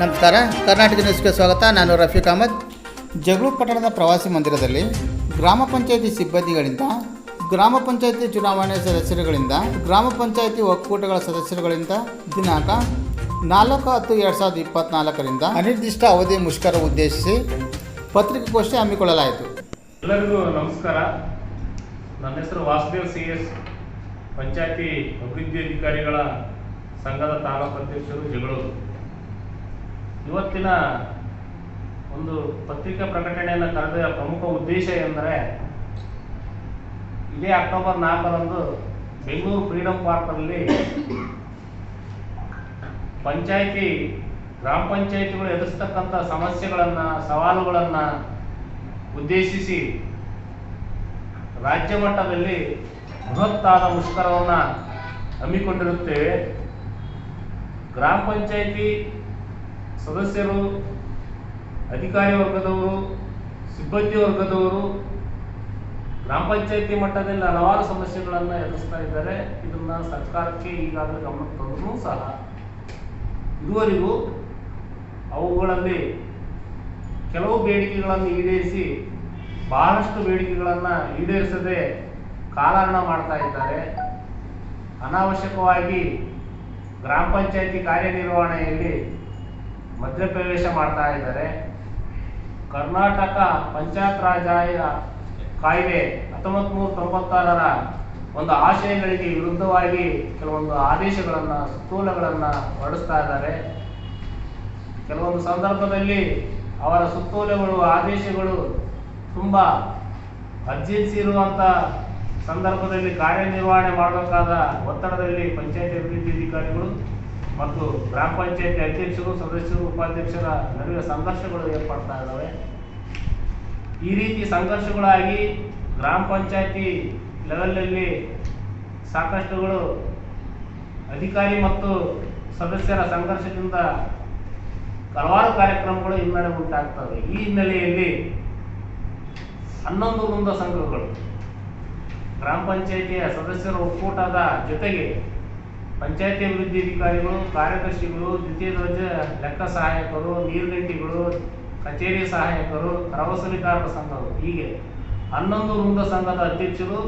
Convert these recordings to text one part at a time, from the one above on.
ನಮಸ್ಕಾರ. ಕರ್ನಾಟಕ ನ್ಯೂಸ್ಗೆ ಸ್ವಾಗತ. ನಾನು ರಫೀಕ್ ಅಹಮದ್. ಜಗಳೂರು ಪಟ್ಟಣದ ಪ್ರವಾಸಿ ಮಂದಿರದಲ್ಲಿ ಗ್ರಾಮ ಪಂಚಾಯಿತಿ ಸಿಬ್ಬಂದಿಗಳಿಂದ, ಗ್ರಾಮ ಪಂಚಾಯಿತಿ ಚುನಾವಣೆ ಸದಸ್ಯರುಗಳಿಂದ, ಗ್ರಾಮ ಪಂಚಾಯಿತಿ ಒಕ್ಕೂಟಗಳ ಸದಸ್ಯರುಗಳಿಂದ ದಿನಾಂಕ ನಾಲ್ಕು ಹತ್ತು ಎರಡು ಸಾವಿರದ ಇಪ್ಪತ್ನಾಲ್ಕರಿಂದ ಅನಿರ್ದಿಷ್ಟ ಅವಧಿ ಮುಷ್ಕರ ಉದ್ದೇಶಿಸಿ ಪತ್ರಿಕಾಗೋಷ್ಠಿ ಹಮ್ಮಿಕೊಳ್ಳಲಾಯಿತು. ಎಲ್ಲರಿಗೂ ನಮಸ್ಕಾರ. ನನ್ನ ಹೆಸರು ವಾಸುದೇವ್ ಸಿ ಎಸ್. ಪಂಚಾಯತಿ ಅಭಿವೃದ್ಧಿ ಅಧಿಕಾರಿಗಳ ಸಂಘದ ತಾಲೂಕು ಅಧ್ಯಕ್ಷರು ಜಗಳೂರು. ಇವತ್ತಿನ ಒಂದು ಪತ್ರಿಕಾ ಪ್ರಕಟಣೆಯನ್ನು ಕರೆದ ಪ್ರಮುಖ ಉದ್ದೇಶ ಎಂದರೆ, ಇದೇ ಅಕ್ಟೋಬರ್ ನಾಲ್ಕರಂದು ಬೆಂಗಳೂರು ಫ್ರೀಡಂ ಪಾರ್ಕ್ನಲ್ಲಿ ಪಂಚಾಯಿತಿ, ಗ್ರಾಮ ಪಂಚಾಯಿತಿಗಳು ಎದುರಿಸ್ತಕ್ಕಂಥ ಸಮಸ್ಯೆಗಳನ್ನು, ಸವಾಲುಗಳನ್ನು ಉದ್ದೇಶಿಸಿ ರಾಜ್ಯ ಮಟ್ಟದಲ್ಲಿ ಬೃಹತ್ತಾದ ಮುಷ್ಕರವನ್ನು ಹಮ್ಮಿಕೊಂಡಿರುತ್ತೇವೆ. ಗ್ರಾಮ ಪಂಚಾಯಿತಿ ಸದಸ್ಯರು, ಅಧಿಕಾರಿ ವರ್ಗದವರು, ಸಿಬ್ಬಂದಿ ವರ್ಗದವರು, ಗ್ರಾಮ ಪಂಚಾಯಿತಿ ಮಟ್ಟದಲ್ಲಿ ಹಲವಾರು ಸಮಸ್ಯೆಗಳನ್ನು ಎದುರಿಸ್ತಾ ಇದ್ದಾರೆ. ಇದನ್ನ ಸರ್ಕಾರಕ್ಕೆ ಈಗಾಗಲೇ ಗಮನಕ್ಕೆ ತಂದರೂ ಸಹ ಇದುವರೆಗೂ ಅವುಗಳಲ್ಲಿ ಕೆಲವು ಬೇಡಿಕೆಗಳನ್ನು ಈಡೇರಿಸಿ ಬಹಳಷ್ಟು ಬೇಡಿಕೆಗಳನ್ನು ಈಡೇರಿಸದೆ ಕಾಲಹರಣ ಮಾಡ್ತಾ ಇದ್ದಾರೆ. ಅನಾವಶ್ಯಕವಾಗಿ ಗ್ರಾಮ ಪಂಚಾಯತಿ ಕಾರ್ಯನಿರ್ವಹಣೆಯಲ್ಲಿ ಮಧ್ಯಪ್ರವೇಶ ಮಾಡ್ತಾ ಇದ್ದಾರೆ. ಕರ್ನಾಟಕ ಪಂಚಾಯತ್ ಆಯ- ಕಾಯ್ದೆ ಹತ್ತೊಂಬತ್ ನೂರ ತೊಂಬತ್ತಾರರ ಒಂದು ಆಶಯಗಳಿಗೆ ವಿರುದ್ಧವಾಗಿ ಕೆಲವೊಂದು ಆದೇಶಗಳನ್ನು, ಸುತ್ತೋಲೆಗಳನ್ನು ಹೊರಡಿಸ್ತಾ ಇದ್ದಾರೆ. ಕೆಲವೊಂದು ಸಂದರ್ಭದಲ್ಲಿ ಅವರ ಸುತ್ತೋಲೆಗಳು, ಆದೇಶಗಳು ತುಂಬ ಅರ್ಜೆನ್ಸಿ ಇರುವಂಥ ಸಂದರ್ಭದಲ್ಲಿ ಕಾರ್ಯನಿರ್ವಹಣೆ ಮಾಡಬೇಕಾದ ಒತ್ತಡದಲ್ಲಿ ಪಂಚಾಯತ್ ಅಭಿವೃದ್ಧಿ ಅಧಿಕಾರಿಗಳು ಮತ್ತು ಗ್ರಾಮ ಪಂಚಾಯತಿ ಅಧ್ಯಕ್ಷರು, ಸದಸ್ಯರು, ಉಪಾಧ್ಯಕ್ಷರ ನಡುವೆ ಸಂಘರ್ಷಗಳು ಏರ್ಪಡ್ತಾ ಇದ್ದಾವೆ. ಈ ರೀತಿ ಸಂಘರ್ಷಗಳಾಗಿ ಗ್ರಾಮ ಪಂಚಾಯತಿ ಲೆವೆಲಲ್ಲಿ ಸಾಕಷ್ಟುಗಳು ಅಧಿಕಾರಿ ಮತ್ತು ಸದಸ್ಯರ ಸಂಘರ್ಷದಿಂದ ಹಲವಾರು ಕಾರ್ಯಕ್ರಮಗಳು ಹಿನ್ನಡೆ ಉಂಟಾಗ್ತವೆ. ಈ ಹಿನ್ನೆಲೆಯಲ್ಲಿ ಹನ್ನೊಂದು ವೃಂದ ಸಂಘಗಳು ಗ್ರಾಮ ಪಂಚಾಯಿತಿಯ ಸದಸ್ಯರ ಒಕ್ಕೂಟದ ಜೊತೆಗೆ ಪಂಚಾಯತಿ ಅಭಿವೃದ್ಧಿ ಅಧಿಕಾರಿಗಳು, ಕಾರ್ಯದರ್ಶಿಗಳು, ದ್ವಿತೀಯ ದರ್ಜೆ ಲೆಕ್ಕ ಸಹಾಯಕರು, ನೀರ್ಗಂಟಿಗಳು, ಕಚೇರಿ ಸಹಾಯಕರು ಕರವಸೂಲಿಕಾರರ ಸಂಘಗಳು. ಹೀಗೆ ಹನ್ನೊಂದು ವೃಂದ ಸಂಘದ ಅಧ್ಯಕ್ಷರು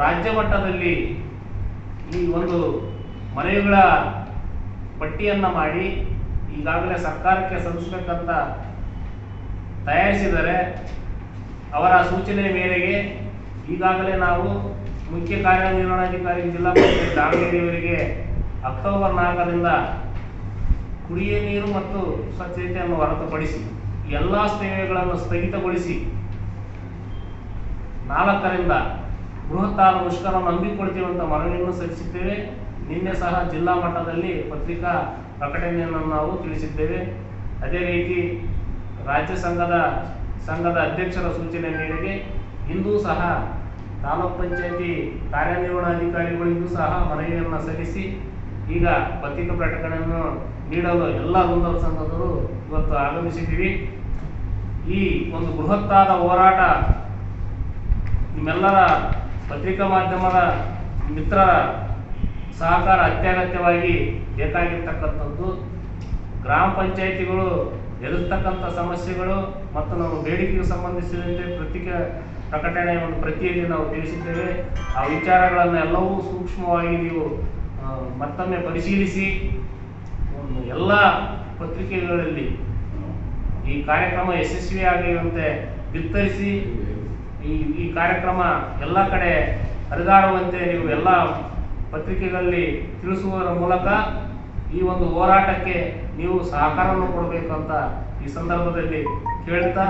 ರಾಜ್ಯ ಮಟ್ಟದಲ್ಲಿ ಈ ಒಂದು ಮನವಿಗಳ ಪಟ್ಟಿಯನ್ನು ಮಾಡಿ ಈಗಾಗಲೇ ಸರ್ಕಾರಕ್ಕೆ ಸಲ್ಲಿಸಬೇಕಂತ ತಯಾರಿಸಿದರೆ ಅವರ ಸೂಚನೆ ಮೇರೆಗೆ ಈಗಾಗಲೇ ನಾವು ಮುಖ್ಯ ಕಾರ್ಯನಿರ್ವಹಣಾಧಿಕಾರಿ ಜಿಲ್ಲಾ ಪಂಚಾಯತ್ ದಾವಣಗೆರೆಯವರಿಗೆ ಅಕ್ಟೋಬರ್ ನಾಲ್ಕರಿಂದ ಕುಡಿಯುವ ನೀರು ಮತ್ತು ಸ್ವಚ್ಛತೆಯನ್ನು ಹೊರತುಪಡಿಸಿ ಎಲ್ಲ ಸೇವೆಗಳನ್ನು ಸ್ಥಗಿತಗೊಳಿಸಿ ನಾಲ್ಕರಿಂದ ಬೃಹತ್ತಾದ ಮುಷ್ಕರವನ್ನು ಹಮ್ಮಿಕೊಳ್ತೀವಿ ಮನವಿಯನ್ನು ಸಲ್ಲಿಸಿದ್ದೇವೆ. ನಿನ್ನೆ ಸಹ ಜಿಲ್ಲಾ ಮಟ್ಟದಲ್ಲಿ ಪತ್ರಿಕಾ ಪ್ರಕಟಣೆಯನ್ನು ನಾವು ತಿಳಿಸಿದ್ದೇವೆ. ಅದೇ ರೀತಿ ರಾಜ್ಯ ಸಂಘದ ಸಂಘದ ಅಧ್ಯಕ್ಷರ ಸೂಚನೆ ಮೇರೆಗೆ ಇಂದೂ ಸಹ ತಾಲೂಕ್ ಪಂಚಾಯತಿ ಕಾರ್ಯನಿರ್ವಹಣಾಧಿಕಾರಿಗಳಿಗೂ ಸಹ ಮನವಿಯನ್ನು ಸಲ್ಲಿಸಿ ಈಗ ಪತ್ರಿಕಾ ಪ್ರಕಟಣೆಯನ್ನು ನೀಡಲು ಎಲ್ಲ ವೃಂದ ಸಂಘದವರು ಇವತ್ತು ಆಗಮಿಸಿದ್ದೀವಿ. ಈ ಒಂದು ಬೃಹತ್ತಾದ ಹೋರಾಟ ನಿಮ್ಮೆಲ್ಲರ ಪತ್ರಿಕಾ ಮಾಧ್ಯಮದ ಮಿತ್ರರ ಸಹಕಾರ ಅತ್ಯಗತ್ಯವಾಗಿ ಬೇಕಾಗಿರ್ತಕ್ಕಂಥದ್ದು. ಗ್ರಾಮ ಪಂಚಾಯಿತಿಗಳು ಎದುರ್ತಕ್ಕಂಥ ಸಮಸ್ಯೆಗಳು ಮತ್ತು ನಮ್ಮ ಬೇಡಿಕೆಗೆ ಸಂಬಂಧಿಸಿದಂತೆ ಪತ್ರಿಕೆ ಪ್ರಕಟಣೆಯ ಒಂದು ಪ್ರತಿಯಲ್ಲಿ ನಾವು ತಿಳಿಸಿದ್ದೇವೆ. ಆ ವಿಚಾರಗಳನ್ನು ಎಲ್ಲವೂ ಸೂಕ್ಷ್ಮವಾಗಿ ನೀವು ಮತ್ತೊಮ್ಮೆ ಪರಿಶೀಲಿಸಿ. ಒಂದು ಎಲ್ಲ ಪತ್ರಿಕೆಗಳಲ್ಲಿ, ಈ ಕಾರ್ಯಕ್ರಮ ಯಶಸ್ವಿಯಾಗಿರುವಂತೆ ಬಿತ್ತರಿಸಿ. ಈ ಈ ಕಾರ್ಯಕ್ರಮ ಎಲ್ಲ ಕಡೆ ಹರಿದಾಡುವಂತೆ ನೀವು ಎಲ್ಲ ಪತ್ರಿಕೆಗಳಲ್ಲಿ ತಿಳಿಸುವುದರ ಮೂಲಕ ಈ ಒಂದು ಹೋರಾಟಕ್ಕೆ ನೀವು ಸಹಕಾರವನ್ನು ಕೊಡಬೇಕು ಅಂತ ಈ ಸಂದರ್ಭದಲ್ಲಿ ಕೇಳ್ತಾ